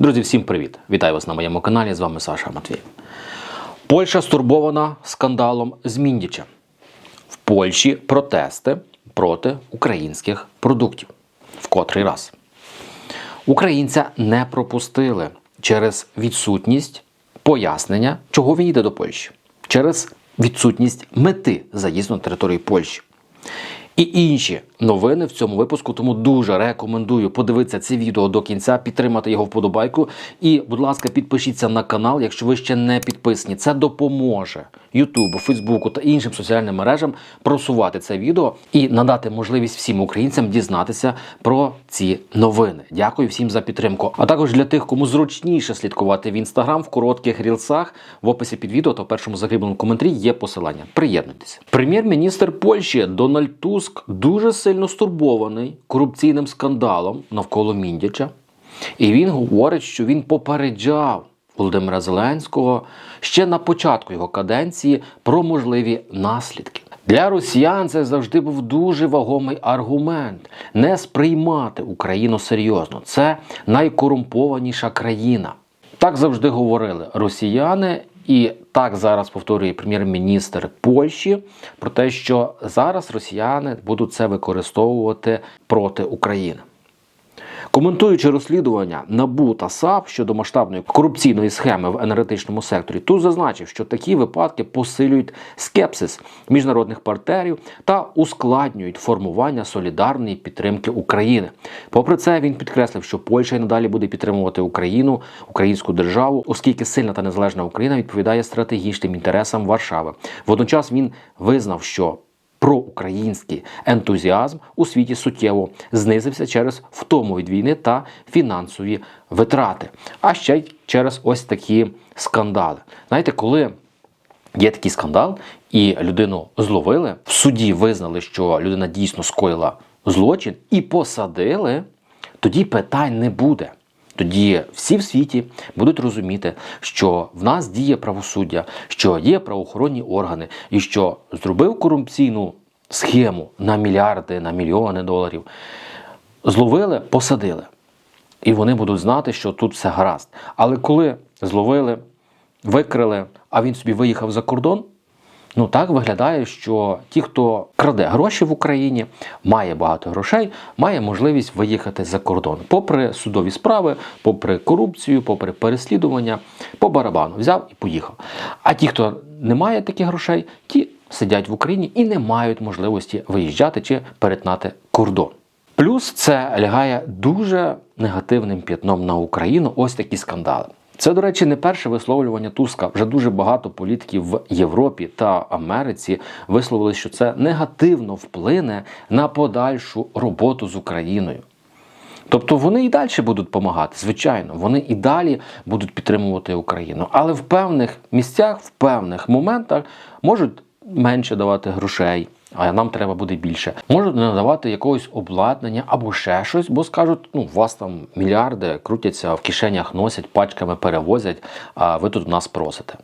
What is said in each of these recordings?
Друзі, всім привіт! Вітаю вас на моєму каналі. З вами Саша Матвєєв. Польща стурбована скандалом з Міндіча. В Польщі протести проти українських продуктів. В котрий раз. Українця не пропустили через відсутність пояснення, чого він йде до Польщі, через відсутність мети заїзду на територію Польщі. І інші новини в цьому випуску, тому дуже рекомендую подивитися це відео до кінця, підтримати його вподобайку. І, будь ласка, підпишіться на канал, якщо ви ще не підписані. Це допоможе Ютубу, Фейсбуку та іншим соціальним мережам просувати це відео і надати можливість всім українцям дізнатися про ці новини. Дякую всім за підтримку. А також для тих, кому зручніше слідкувати в інстаграм в коротких рілсах в описі під відео та в першому закріпленому коментарі є посилання. Приєднуйтесь. Прем'єр-міністр Польщі Дональд Туск дуже сильно стурбований корупційним скандалом навколо Міндяча. І він говорить, що він попереджав Володимира Зеленського ще на початку його каденції про можливі наслідки. Для росіян це завжди був дуже вагомий аргумент не сприймати Україну серйозно. Це найкорумпованіша країна. Так завжди говорили росіяни, і так зараз повторює прем'єр-міністр Польщі про те, що зараз росіяни будуть це використовувати проти України. Коментуючи розслідування НАБУ та САП щодо масштабної корупційної схеми в енергетичному секторі, тут зазначив, що такі випадки посилюють скепсис міжнародних партнерів та ускладнюють формування солідарної підтримки України. Попри це, він підкреслив, що Польща й надалі буде підтримувати Україну, українську державу, оскільки сильна та незалежна Україна відповідає стратегічним інтересам Варшави. Водночас він визнав, що проукраїнський ентузіазм у світі суттєво знизився через втому від війни та фінансові витрати, а ще й через ось такі скандали. Знаєте, коли є такий скандал, і людину зловили, в суді визнали, що людина дійсно скоїла злочин, і посадили, тоді питань не буде. Тоді всі в світі будуть розуміти, що в нас діє правосуддя, що є правоохоронні органи, і що зробив корупційну схему на мільярди, на мільйони доларів, зловили, посадили. І вони будуть знати, що тут все гаразд. Але коли зловили, викрили, а він собі виїхав за кордон. Ну так виглядає, що ті, хто краде гроші в Україні, має багато грошей, має можливість виїхати за кордон, попри судові справи, попри корупцію, попри переслідування, по барабану взяв і поїхав. А ті, хто не має таких грошей, ті сидять в Україні і не мають можливості виїжджати чи перетнати кордон. Плюс це лягає дуже негативним п'ятном на Україну. Ось такі скандали. Це, до речі, не перше висловлювання Туска. Вже дуже багато політиків в Європі та Америці висловили, що це негативно вплине на подальшу роботу з Україною. Тобто вони і далі будуть допомагати, звичайно, вони і далі будуть підтримувати Україну, але в певних місцях, в певних моментах можуть менше давати грошей. А нам треба буде більше. Можуть надавати якогось обладнання або ще щось, бо скажуть, ну, у вас там мільярди крутяться в кишенях, носять, пачками перевозять, а ви тут нас просите.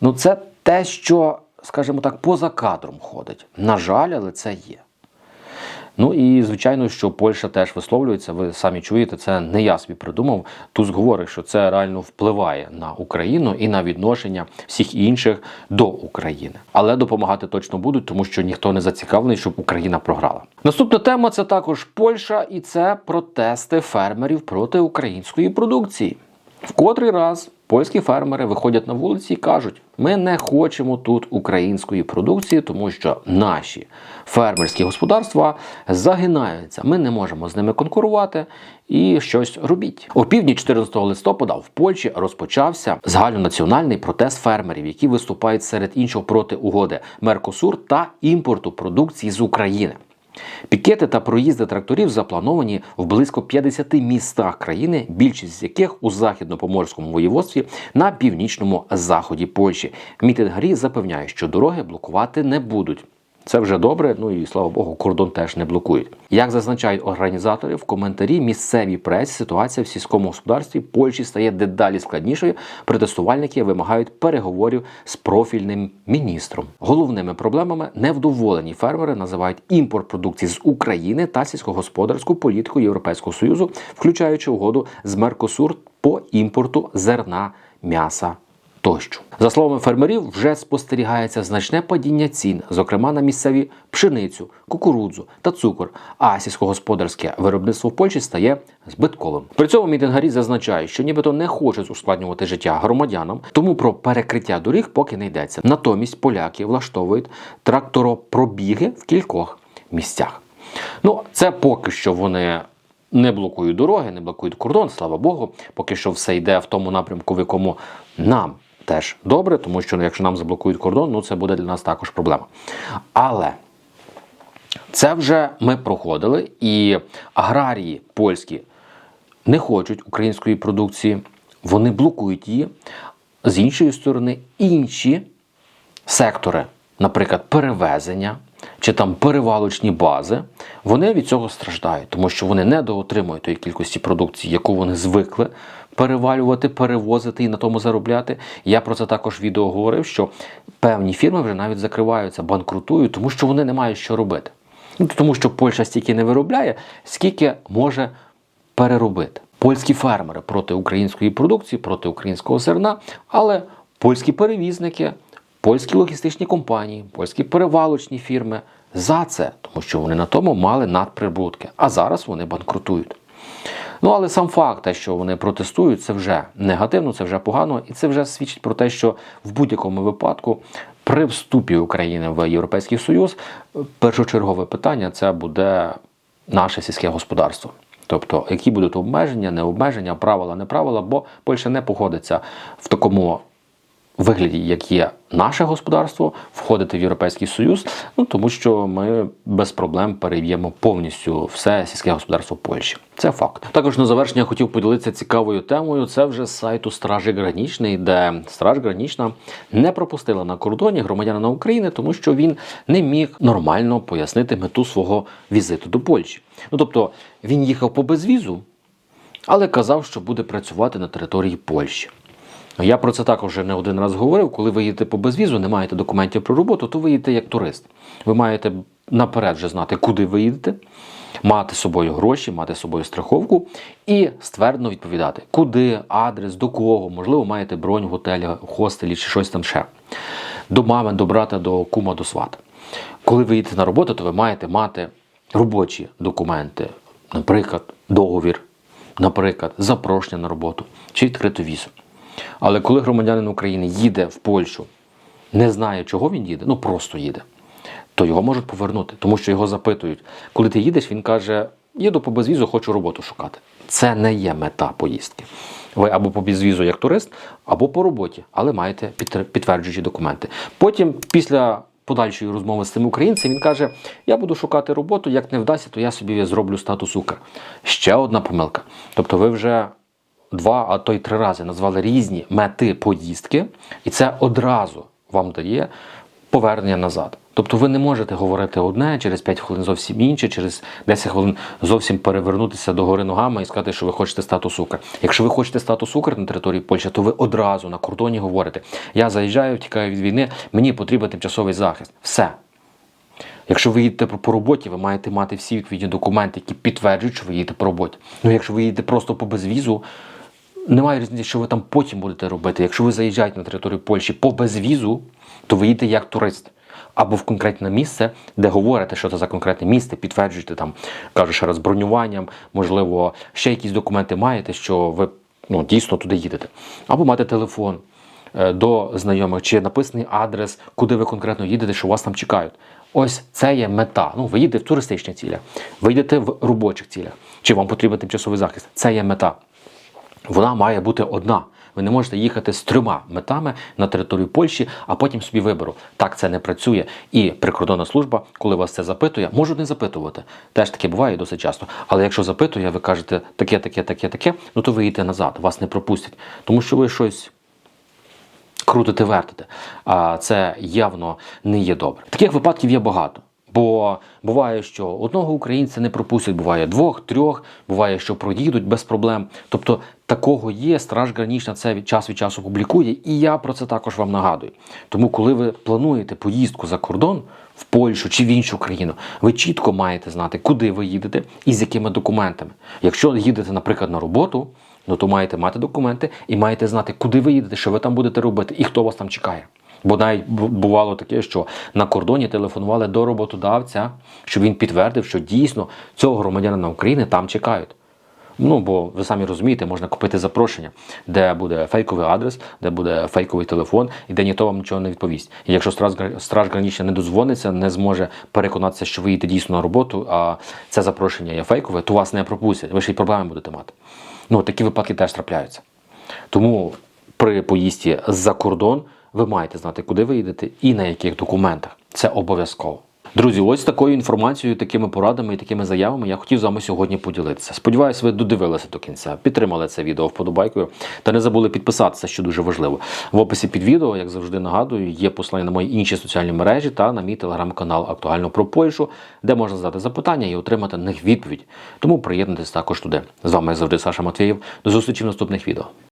Ну, це те, що, скажімо так, поза кадром ходить. На жаль, але це є. Ну і звичайно, що Польща теж висловлюється. Ви самі чуєте, це не я собі придумав. Туск говорить, що це реально впливає на Україну і на відношення всіх інших до України. Але допомагати точно будуть, тому що ніхто не зацікавлений, щоб Україна програла. Наступна тема це також Польща, і це протести фермерів проти української продукції. В котрий раз польські фермери виходять на вулиці і кажуть: ми не хочемо тут української продукції, тому що наші фермерські господарства загинаються. Ми не можемо з ними конкурувати і щось робіть. У півдні 14 листопада в Польщі розпочався загальнонаціональний протест фермерів, які виступають серед іншого проти угоди Меркосур та імпорту продукції з України. Пікети та проїзди тракторів заплановані в близько 50 містах країни, більшість з яких у західно-поморському воєводстві на північному заході Польщі. Мітингарі запевняють, що дороги блокувати не будуть. Це вже добре, ну і слава Богу, кордон теж не блокують. Як зазначають організатори в коментарі місцевій пресі, ситуація в сільському господарстві Польщі стає дедалі складнішою. Протестувальники вимагають переговорів з профільним міністром. Головними проблемами невдоволені фермери називають імпорт продукції з України та сільськогосподарську політику Європейського союзу, включаючи угоду з Меркосур по імпорту зерна, м'яса тощо. За словами фермерів, вже спостерігається значне падіння цін, зокрема на місцеві пшеницю, кукурудзу та цукор. А сільськогосподарське виробництво в Польщі стає збитковим. При цьому мітингарі зазначають, що нібито не хочуть ускладнювати життя громадянам, тому про перекриття доріг поки не йдеться. Натомість поляки влаштовують тракторопробіги в кількох місцях. Ну, це поки що вони не блокують дороги, не блокують кордон, слава Богу. Поки що все йде в тому напрямку, в якому нам теж добре, тому що ну, якщо нам заблокують кордон, ну це буде для нас також проблема. Але це вже ми проходили, і аграрії польські не хочуть української продукції, вони блокують її. З іншої сторони, інші сектори, наприклад, перевезення чи там перевалочні бази, вони від цього страждають, тому що вони не доотримують тої кількості продукції, яку вони звикли перевалювати, перевозити і на тому заробляти. Я про це також відео говорив, що певні фірми вже навіть закриваються, банкрутують, тому що вони не мають що робити. Ну, Тому що Польща стільки не виробляє, скільки може переробити. Польські фермери проти української продукції, проти українського зерна, але польські перевізники, польські логістичні компанії, польські перевалочні фірми за це, тому що вони на тому мали надприбутки, а зараз вони банкрутують. Ну, але сам факт, те, що вони протестують, це вже негативно, це вже погано, і це вже свідчить про те, що в будь-якому випадку при вступі України в Європейський Союз першочергове питання це буде наше сільське господарство. Тобто, які будуть обмеження, не обмеження, правила, не правила, бо Польща не погодиться в такому вигляді, як є наше господарство, входити в Європейський Союз, ну тому що ми без проблем перев'ємо повністю все сільське господарство Польщі. Це факт. Також на завершення хотів поділитися цікавою темою. Це вже з сайту Стражі Гранічний, де Страж Гранічна не пропустила на кордоні громадянина України, тому що він не міг нормально пояснити мету свого візиту до Польщі. Ну тобто він їхав по безвізу, але казав, що буде працювати на території Польщі. Я про це також вже не один раз говорив. Коли ви їдете по безвізу, не маєте документів про роботу, то ви їдете як турист. Ви маєте наперед вже знати, куди ви їдете, мати з собою гроші, мати з собою страховку і ствердно відповідати, куди, адрес, до кого, можливо, маєте бронь в готелі, хостелі чи щось там ще. До мами, до брата, до кума, до свата. Коли ви їдете на роботу, то ви маєте мати робочі документи, наприклад, договір, наприклад, запрошення на роботу чи відкриту візу. Але коли громадянин України їде в Польщу, не знає, чого він їде, ну просто їде, то його можуть повернути, тому що його запитують. Коли ти їдеш, він каже: їду по безвізу, хочу роботу шукати. Це не є мета поїздки. Ви або по безвізу як турист, або по роботі, але маєте підтверджуючі документи. Потім, після подальшої розмови з цим українцем, він каже: Я буду шукати роботу, як не вдасться, то я собі зроблю статус Укр. Ще одна помилка. Тобто, ви вже два, а то й три рази назвали різні мети поїздки, і це одразу вам дає повернення назад. Тобто ви не можете говорити одне, через 5 хвилин зовсім інше, через 10 хвилин зовсім перевернутися до гори ногами і сказати, що ви хочете статус Укр. Якщо ви хочете статус Укр на території Польщі, то ви одразу на кордоні говорите: я заїжджаю, втікаю від війни, мені потрібен тимчасовий захист. Все. Якщо ви їдете по роботі, ви маєте мати всі відповідні документи, які підтверджують, що ви їдете по роботі. Ну, якщо ви їдете просто по безвізу, немає різниці, що ви там потім будете робити. Якщо ви заїжджаєте на територію Польщі по безвізу, то ви їдете як турист. Або в конкретне місце, де говорите, що це за конкретне місце, підтверджуєте там, кажу ще раз, бронюванням, можливо, ще якісь документи маєте, що ви ну, дійсно туди їдете. Або мати телефон е, до знайомих, чи написаний адрес, куди ви конкретно їдете, що вас там чекають. Ось це є мета. Ну, ви їдете в туристичних цілях, ви йдете в робочих цілях, чи вам потрібен тимчасовий захист. Це є мета вона має бути одна. Ви не можете їхати з трьома метами на територію Польщі, а потім собі вибору. Так це не працює. І прикордонна служба, коли вас це запитує, можуть не запитувати. Теж таке буває досить часто. Але якщо запитує, ви кажете таке, таке, таке, таке, ну то ви їдете назад, вас не пропустять, тому що ви щось крутите, вертите. А це явно не є добре. Таких випадків є багато. Бо буває, що одного українця не пропустять, буває двох, трьох, буває, що проїдуть без проблем. Тобто такого є. Страж Гранічна це від час від часу публікує, і я про це також вам нагадую. Тому, коли ви плануєте поїздку за кордон в Польщу чи в іншу країну, ви чітко маєте знати, куди ви їдете і з якими документами. Якщо їдете, наприклад, на роботу, ну то маєте мати документи і маєте знати, куди ви їдете, що ви там будете робити і хто вас там чекає. Бо навіть бувало таке, що на кордоні телефонували до роботодавця, щоб він підтвердив, що дійсно цього громадянина України там чекають. Ну, бо ви самі розумієте, можна купити запрошення, де буде фейковий адрес, де буде фейковий телефон, і де ніхто вам нічого не відповість. І якщо страж, страж гранічна не дозвониться, не зможе переконатися, що ви їдете дійсно на роботу, а це запрошення є фейкове, то вас не пропустять. Ви ще й проблеми будете мати. Ну, такі випадки теж трапляються. Тому при поїздці за кордон ви маєте знати, куди ви їдете і на яких документах. Це обов'язково. Друзі, ось такою інформацією, такими порадами і такими заявами я хотів з вами сьогодні поділитися. Сподіваюсь, ви додивилися до кінця, підтримали це відео вподобайкою та не забули підписатися, що дуже важливо. В описі під відео, як завжди нагадую, є посилання на мої інші соціальні мережі та на мій телеграм-канал Актуально про Польщу, де можна задати запитання і отримати на них відповідь. Тому приєднуйтесь також туди. З вами як завжди Саша Матвієв. До зустрічі в наступних відео.